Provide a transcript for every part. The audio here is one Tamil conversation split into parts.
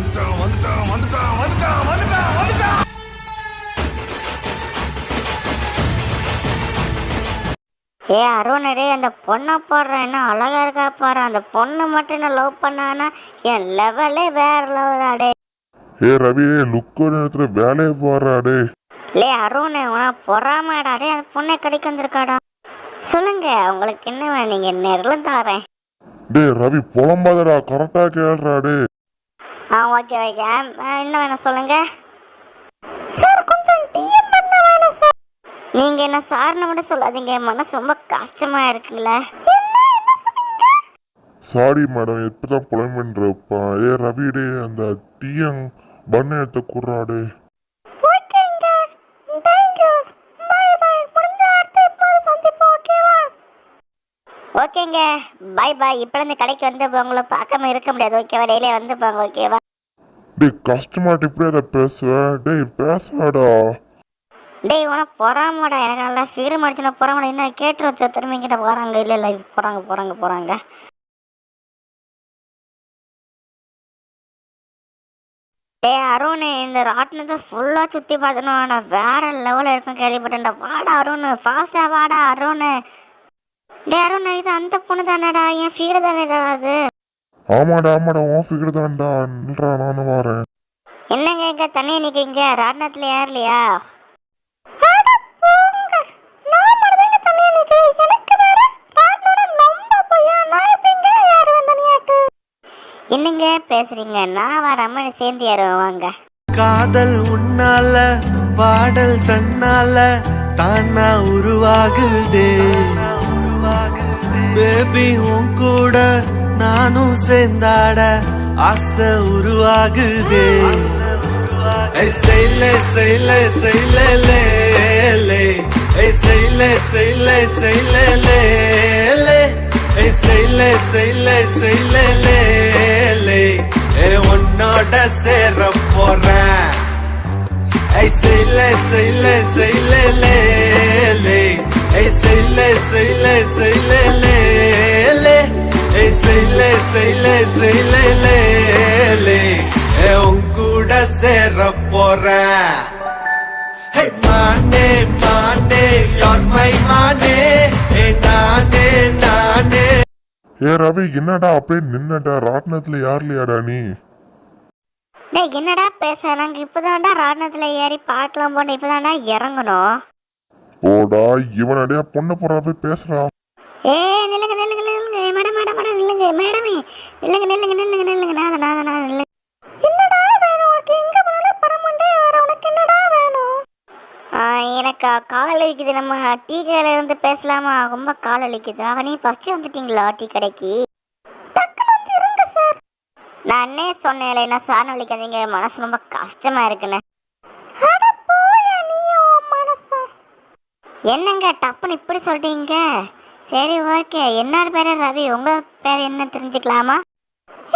வந்துட்டான் வந்துட்டான் வந்துட்டான் வந்துட்டான் வந்துட்டான் வந்துட்டான். ஏ அருணடே அந்த பொண்ணை போடுறேன் என்ன அழகா இருக்கா பாரு. அந்த பொண்ணு மட்டும் என்ன லவ் பண்ணானா? என் லெவலே வேற லெவலாடே ஏ ரவி லுக்கு நேரத்துல வேலையை போறாடே லே அருண் உன பொறாமடா டே. அந்த பொண்ணை கடிக்க வந்திருக்காடா. சொல்லுங்க உங்களுக்கு என்ன வேணும்? நீங்க நேரில் தாரேன். டே ரவி புலம்பாதடா கரெக்டா கேள்றா டே. ஆ ஓகே ஓகே என்ன வேணும் சொல்லுங்க. சார் கொஞ்சம் டிஎம் பண்ண வேணும் சார் நீங்க என்ன சார்னு மட்டும் சொல்லாதீங்க. மனசு ரொம்ப கஷ்டமா இருக்குல்ல. சாரி மேடம் எப்பதான் புலம்புன்றப்பா ஏ ரவி டே அந்த டீயங் பண்ண எடுத்து குர்றாடே ஓகேங்க தேங்க்யூ பை பை முடிஞ்ச அடுத்த எப்போது சந்திப்போம் ஓகேவா ஓகேங்க பை பை இப்போ இந்த கடைக்கு வந்து உங்களை பார்க்காம இருக்க முடியாது ஓகேவா டெய்லியே வந்து போங்க ஓகேவா டேய் கஸ்டமர்ட்ட இப்படி அதை பேசுவேன் டேய் பேசாடா டேய் உனக்கு பொறாமடா. எனக்கு நல்லா ஃபீரம் அடிச்சுனா பொறாமடா. என்ன கேட்டு வச்சு திரும்பி கிட்ட போகிறாங்க இல்லை இல்லை போகிறாங்க போகிறாங்க போகிறாங்க டேய் அருண் இந்த ராட்டினத்தை ஃபுல்லாக சுற்றி பார்த்தணும் நான் வேற லெவலில் இருக்கும் கேள்விப்பட்டேன்டா. வாடா அருண். ஃபாஸ்ட்டாக வாடா அருண். டே அருண் இது அந்த பொண்ணு தானேடா என் ஃபீடு தானேடா அது? ஆமாடா ஆமாடா உன் ஃபிகர் தான்டா. நில்றா நானும் வரேன். என்னங்க இங்க தண்ணியை நிற்கிறீங்க ராட்டினத்தில் ஏறலையா என்னங்க பேசுறீங்க? நான் வராம சேர்ந்து ஏறுவாங்க காதல் உன்னால பாடல் தன்னால தானா உருவாகுதே. பேபி உன் கூட நானும் சேர்ந்தாட ஆசை உருவாகுதே. ஏய் செய்ல செய்ல செய்ல லே லே ஏய் செய்ல செய்ல உன்னோட சேர போறேன். ஏய் செய்ல செய்ல செய்ல லே லே ஏய் செய்ல செய்ல செய்ல லே லே ஏய் உன் கூட சேர போறேன் ஹே மானே மானே யார் மை மானே ஏ நானே நானே ஏ ரவி என்னடா அப்படியே நின்னடா? ராட்டினத்துல யார்லையாடா நீ? டேய் என்னடா பேச நாங்க இப்பதான்டா ராட்டினத்துல ஏறி பாட்டெல்லாம் போட்டு இப்பதான்டா இறங்கணும் போடா இவனடைய பொண்ணு போறாவே பேசுறா. ஏ நில்லுங்க நில்லுங்க. நில்லுங்க மேடம் மேடம் மேடம். மேடமே நில்லுங்க நில்லுங்க நில்லுங்க நில்லுங்க. நாத நாத நாத நில்லுங்க என்னடா வேணும் உனக்கு? எங்க போனாலும் பரமண்டே வர. உனக்கு என்னடா வேணும்? எனக்கு கால் வலிக்குது நம்ம டீ கடையில இருந்து பேசலாமா? ரொம்ப கால் வலிக்குது அவனே ஃபர்ஸ்ட் வந்துட்டீங்களா டீ கடைக்கு? நான் அண்ணே சொன்னேன் என்ன சாணம் வலிக்காதீங்க மனசு ரொம்ப கஷ்டமா இருக்குன்னு. என்னங்க டப்புன்னு இப்படி சொல்றீங்க? சரி ஓகே. என்னோட பேர் ரவி? உங்கள் பேர் என்ன தெரிஞ்சுக்கலாமா?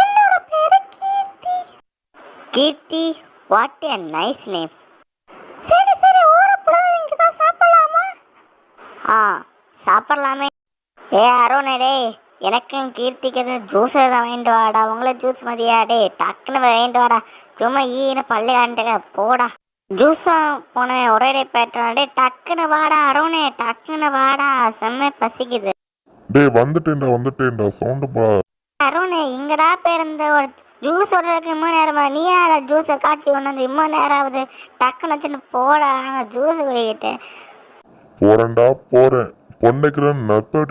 என்னோட பேர் Keerthi. Keerthi what a nice name சரி சரி. ஊரை தான் சாப்பிடலாமா? ஆ சாப்பிடலாமே. ஏ அருணே டேய். எனக்கும் கீர்த்திக்கு எதுவும் ஜூஸ் எதாவது வாங்கிட்டு வாடா. உங்களை ஜூஸ் மதியா? டக்குன்னு வாங்கிட்டு வாடா. சும்மா ஈன பள்ளி ஆண்டுக போடா. ஜூஸும் போனேன் ஒரே டே பேட்டுறான் டே டக்குன்னு வாடா அருணே டக்குன்னு வாடா செம்ம பசிக்குது. டேய் வந்துட்டேன்டா வந்துட்டேன்டா சவுண்டு பா. அருணே இங்கடா போயிருந்த ஒரு ஜூஸ் விடுறதுக்கு இம்மா நேரமா நீ யாரா ஜூஸை காய்ச்சி கொண்டு வந்து இம்மா நேரம் ஆகுது. டக்குன்னு வச்சுட்டு போடா நாங்கள் ஜூஸ் குடிக்கிட்டு. போறேன்டா போறேன். பொண்ணுக்கிறேன் நற்ப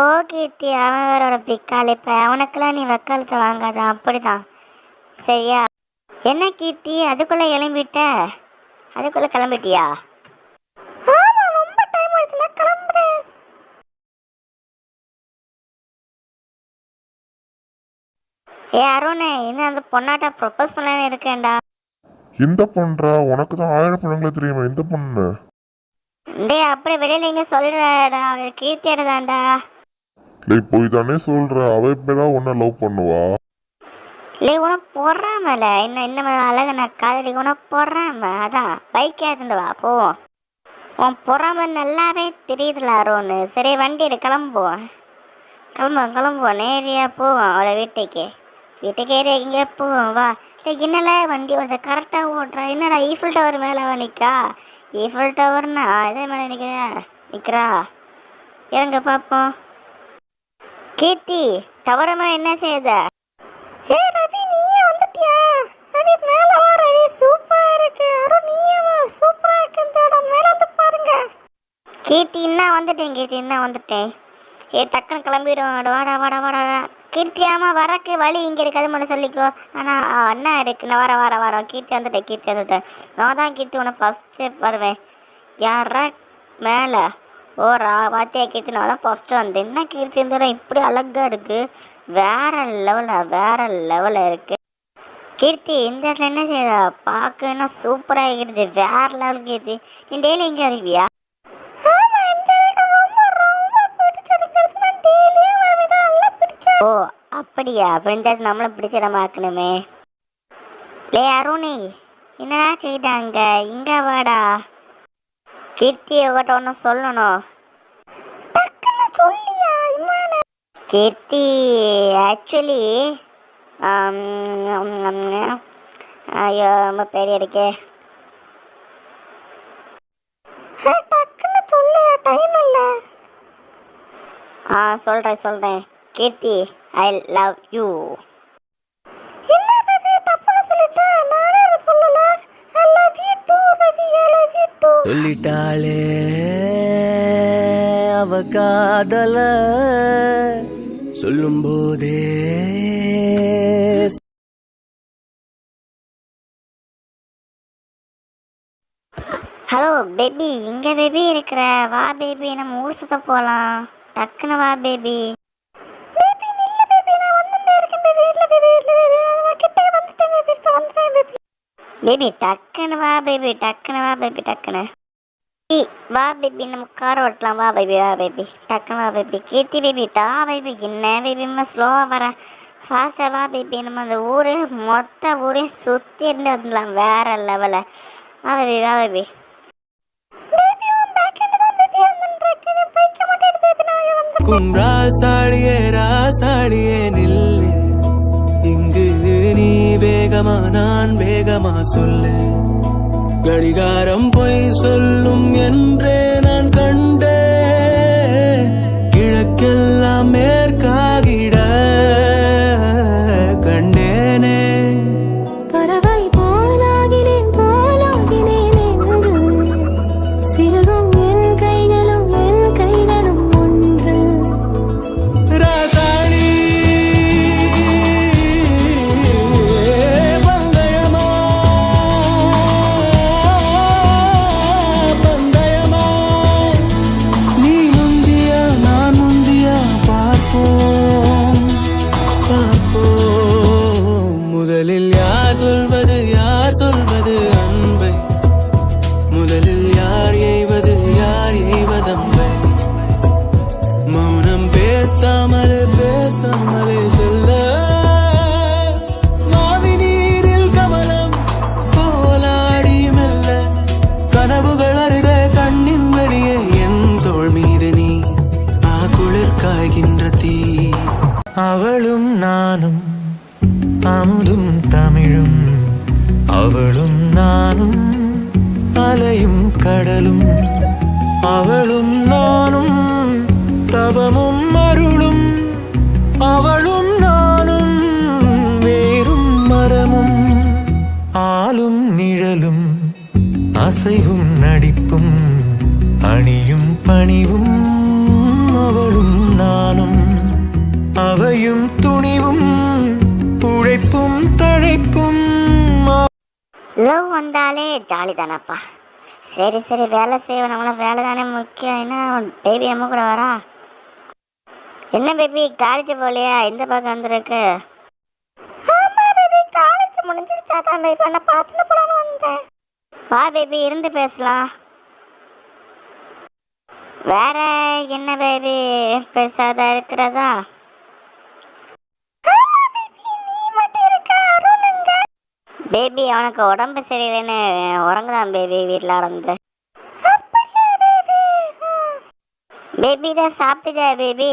போ கீர்த்தி அவன் வேற ஒரு பிக்காளி. இப்போ அவனுக்கெல்லாம் நீ வக்காலத்தை வாங்காத. அப்படிதான். சரியா? என்ன கீர்த்தி அதுக்குள்ள கிளம்பிட்ட அதுக்குள்ள கிளம்பிட்டியா? ஏ அருணே இன்னும் அந்த பொண்ணாட்ட ப்ரொப்போஸ் பண்ணலான்னு இருக்கேன்டா. இந்த பொண்ணுடா? உனக்கு தான் ஆயிரம் பொண்ணுங்களே தெரியுமா? இந்த பொண்ணு? டேய் அப்படியே வெளியில எங்க சொல்றடா? கீர்த்தி தான்டா டேய் போய் தானே சொல்ற. அவ இப்பதான் உன்னை லவ் பண்ணுவா? இல்லை உனக்கு பொறாமல. இன்னும் இன்னும் அழகு நான் காதலி உனக்கு பொறாம? அதான் பைக் ஏத்துண்டு வா போ. உன் பொறாம நல்லாவே தெரியுதுல அருண். சரி வண்டி எடு கிளம்புவோம் கிளம்புவோம் கிளம்புவோம் நேரியா போவோம் அவளை வீட்டுக்கு. வீட்டுக்கு ஏறி எங்கே போவோம் வா. இல்லை என்னல வண்டி ஒருத்த கரெக்டாக ஓட்டுறா என்னடா ஈஃபில் டவர் மேலே நிற்கா ஈஃபில் டவர்னா இதே மேலே நிற்கிறா நிற்கிறா இறங்க பார்ப்போம் கீர்த்தி டவர் என்ன செய்த? ஏ ரவி நீயே வந்துட்டியா? ரவி மேல வா ரவி. சூப்பராக இருக்கு. அருண் நீயே வா. சூப்பராக இருக்கு இந்த இடம். மேல வந்து பாருங்க. கீர்த்தி என்ன வந்துட்டேன் கீர்த்தி. என்ன வந்துட்டேன். ஏ டக்குன்னு கிளம்பிடும் வாடா வாடா வாடா. கீர்த்தி ஆமா வரக்கு வழி இங்கே இருக்கு. அது மட்டும் சொல்லிக்கோ. ஆனால் அண்ணா இருக்கு. நான் வர வர வர. கீர்த்தி வந்துட்டேன் கீர்த்தி வந்துட்டேன். நான் தான் கீர்த்தி உன்னை ஃபஸ்ட்டு வருவேன். யாரா மேலே. ஓ ரா வாத்தியா கீர்த்தி நான் தான் ஃபஸ்ட்டு வந்தேன். என்ன கீர்த்தி இந்த இடம் இப்படி அழகா இருக்கு. வேற லெவலில் வேற லெவலில் இருக்கு. கீர்த்தி இந்த இடத்துல என்ன செய்யுதா? பார்க்க இன்னும் சூப்பராக இருக்குது. வேற லெவல் கீர்த்தி. நீ டெய்லி இங்கே வருவியா? ஓ அப்படியா? அப்படின்றா நம்மளும் பிடிச்ச நம்ம ஆக்கணுமே லே அருணி என்னடா செய்தாங்க? இங்க வாடா. கீர்த்தி உங்கள்கிட்ட ஒன்று சொல்லணும் சொல்லியா கீர்த்தி ஆக்சுவலி ஐயோ ரொம்ப பெரிய இருக்கே. டக்குன்னு சொல்லு டைம் இல்லை. ஆ சொல்கிறேன் சொல்கிறேன் கீர்த்தி ஐ லவ் யூ சொல்லிட்டாளே அவ காதல சொல்லும் போதே ஹலோ பேபி இங்க பேபி இருக்கிற வா பேபி நம்ம ஊர் சுத்த போலாம். டக்குன்னு வா பேபி பேபி டக்குன்னு வா பேபி டக்குன்னு வா பேபி டக்குன்னு. வா பேபி நம்ம கார் ஓட்டலாம். வா பேபி வா பேபி டக்குன்னு வா பேபி கீர்த்தி பேபி டா பேபி என்ன பேபி நம்ம ஸ்லோவாக வர. ஃபாஸ்ட்டாக வா பேபி நம்ம அந்த ஊர் மொத்த ஊரையும் சுற்றி இருந்து வந்துடலாம். வேற லெவலில் வா பேபி வா பேபி குன்றா சாடியே ராசாடியே நில்லு. நீ வேகமா நான் வேகமா சொல்லு. கடிகாரம் பொய் சொல்லும் என்றே நான் கண்டே கிழக்கெல்லாம் மேற்கு பேசாமலே பேசாமலே செல்ல. மாவி நீரில் கமலம் போலாடி மெல்ல. கனவுகள் அருக கண்ணின் வழியே என் தோல் மீது நீ ஆ குளிர் காய்கின்ற தீ. அவளும் நானும் அமுதும் தமிழும். அவளும் நானும் அலையும் கடலும். அவளும் பணியும் பணிவும் அவளும் நானும். அவையும் துணிவும் உழைப்பும் தழைப்பும் லவ் வந்தாலே ஜாலி தானப்பா சரி சரி வேலை செய்வோம் நம்மள வேலை தானே முக்கியம். என்ன பேபி நம்ம கூட வரா? என்ன பேபி காலேஜ் போகலையா? இந்த பக்கம் வந்திருக்கு? ஆமா பேபி காலேஜ் முடிஞ்சிருச்சா தான் பேபி நான் பார்த்துட்டு போலான்னு வந்தேன். வா பேபி இருந்து பேசலாம். வேற என்ன பேபி பெருசாக தான் இருக்கிறதா பேபி அவனுக்கு உடம்பு சரியில்லைன்னு உறங்குதான் பேபி வீட்டில் உறந்து பேபி தான் சாப்பிடுதா பேபி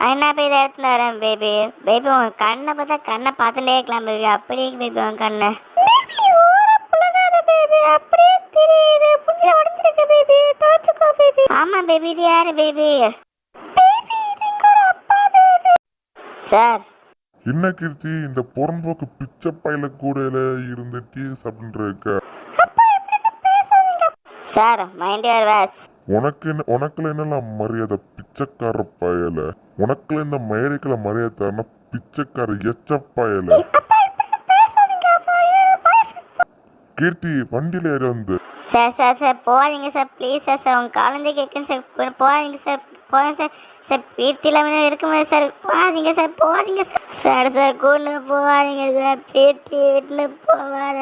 என்ன போய் இதை எடுத்துட்டு வரேன் பேபி பேபி உன் கண்ணை பார்த்தா கண்ணை பார்த்துட்டே இருக்கலாம் பேபி அப்படியே பேபி உன் கண்ணை. அப்படியே தெரியுது. புஞ்சில உடஞ்சிருக்க பேபி தொலைச்சுக்கோ பேபி ஆமா பேபி இது யாரு பேபி பேபி இது எங்களோட அப்பா பேபி சார் என்ன கீர்த்தி இந்த புறம்போக்கு பிச்சை பையில கூடையில இருந்து டீ சாப்பிட்டு இருக்க? சார் மைண்ட் யுவர் வேஸ் உனக்கு என்ன உனக்குல என்னலாம் மரியாதை பிச்சைக்கார பயல? உனக்குல இந்த மயிரைக்குல மரியாதை தரனா பிச்சைக்கார எச்ச பயல? கீர்த்தி வண்டியில் ஏறி வந்து. சார் சார் சார் போகாதீங்க சார் ப்ளீஸ் சார் சார் உங்கள் குழந்தை கேட்குன்னு சார் போகாதீங்க சார் போங்க சார் சார் வீட்டில் இருக்கும்போது சார் போகாதீங்க சார் போகாதீங்க சார். சார் சார் கூண்டு போகாதீங்க சார் பேத்தி விட்டுன்னு போகாத.